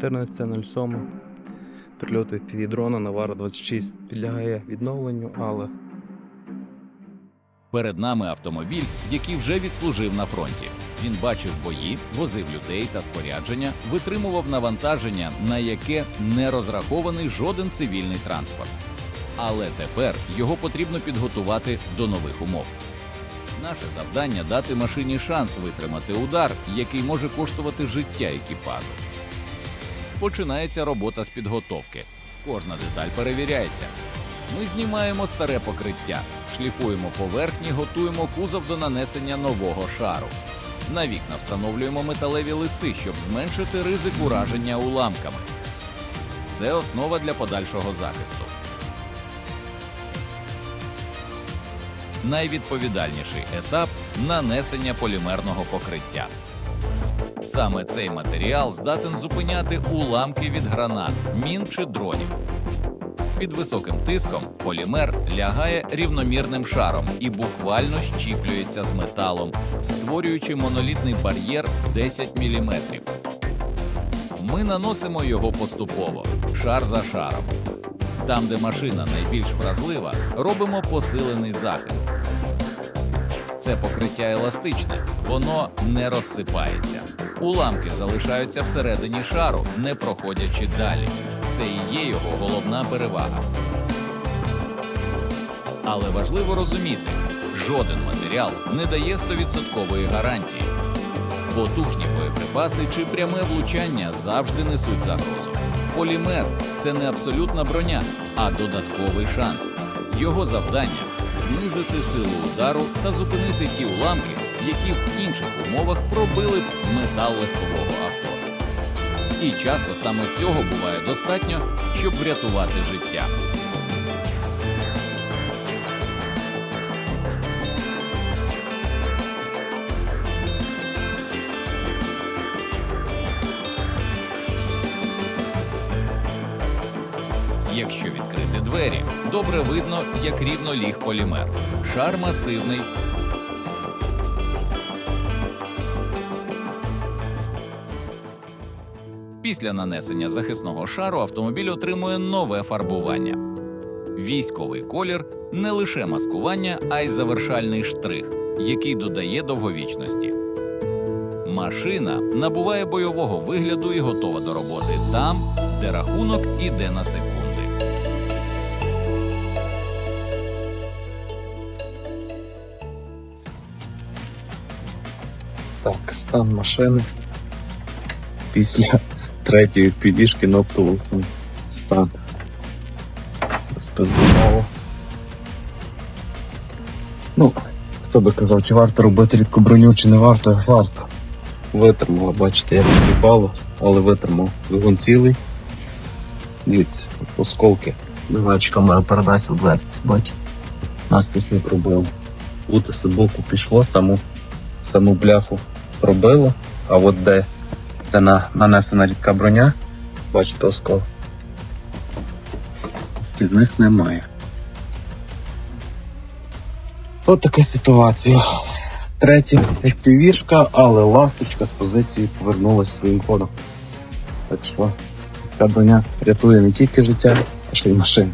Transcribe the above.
14.07. Прильоти півдрона Навара 26 підлягає відновленню, але Перед нами автомобіль, який вже відслужив на фронті. Він бачив бої, возив людей та спорядження, витримував навантаження, на яке не розрахований жоден цивільний транспорт. Але тепер його потрібно підготувати до нових умов. Наше завдання дати машині шанс витримати удар, який може коштувати життя екіпажу. Починається робота з підготовки. Кожна деталь перевіряється. Ми знімаємо старе покриття, шліфуємо поверхні, готуємо кузов до нанесення нового шару. На вікна встановлюємо металеві листи, щоб зменшити ризик ураження уламками. Це основа для подальшого захисту. Найвідповідальніший етап нанесення полімерного покриття. Саме цей матеріал здатен зупиняти уламки від гранат, мін чи дронів. Під високим тиском полімер лягає рівномірним шаром і буквально щіплюється з металом, створюючи монолітний бар'єр 10 мм. Ми наносимо його поступово, шар за шаром. Там, де машина найбільш вразлива, робимо посилений захист. Це покриття еластичне, воно не розсипається. Уламки залишаються всередині шару, не проходячи далі. Це і є його головна перевага. Але важливо розуміти, жоден матеріал не дає 100% гарантії. Потужні боєприпаси чи пряме влучання завжди несуть загрозу. Полімер це не абсолютна броня, а додатковий шанс. Його завдання знизити силу удару та зупинити ті уламки, які в інших умовах пробили б метал легкового авто. І часто саме цього буває достатньо, щоб врятувати життя. Якщо відкрити двері, добре видно, як рівно ліг полімер. Шар масивний, Після нанесення захисного шару автомобіль отримує нове фарбування. Військовий колір не лише маскування, а й завершальний штрих, який додає довговічності. Машина набуває бойового вигляду і готова до роботи там, де рахунок іде на секунди. Так, стан машини після третьої підіжки на стан. Безпездомово. Ну, хто би казав, чи варто робити рідку броню, чи не варто, варто. Витримала, бачите, як випало, але витримав. Двигун цілий. Дивіться, осколки. Давай камера передасть у дверці, бачите. Нас не пробило. Лути з боку пішло, саму, саму бляху пробило, а от де, де на, нанесена рідка броня, бачите оскол. Скізних немає. От така ситуація. Третя FPV-шка, але ласточка з позиції повернулася своїм ходом. Так що ця броня рятує не тільки життя, а ще й машину.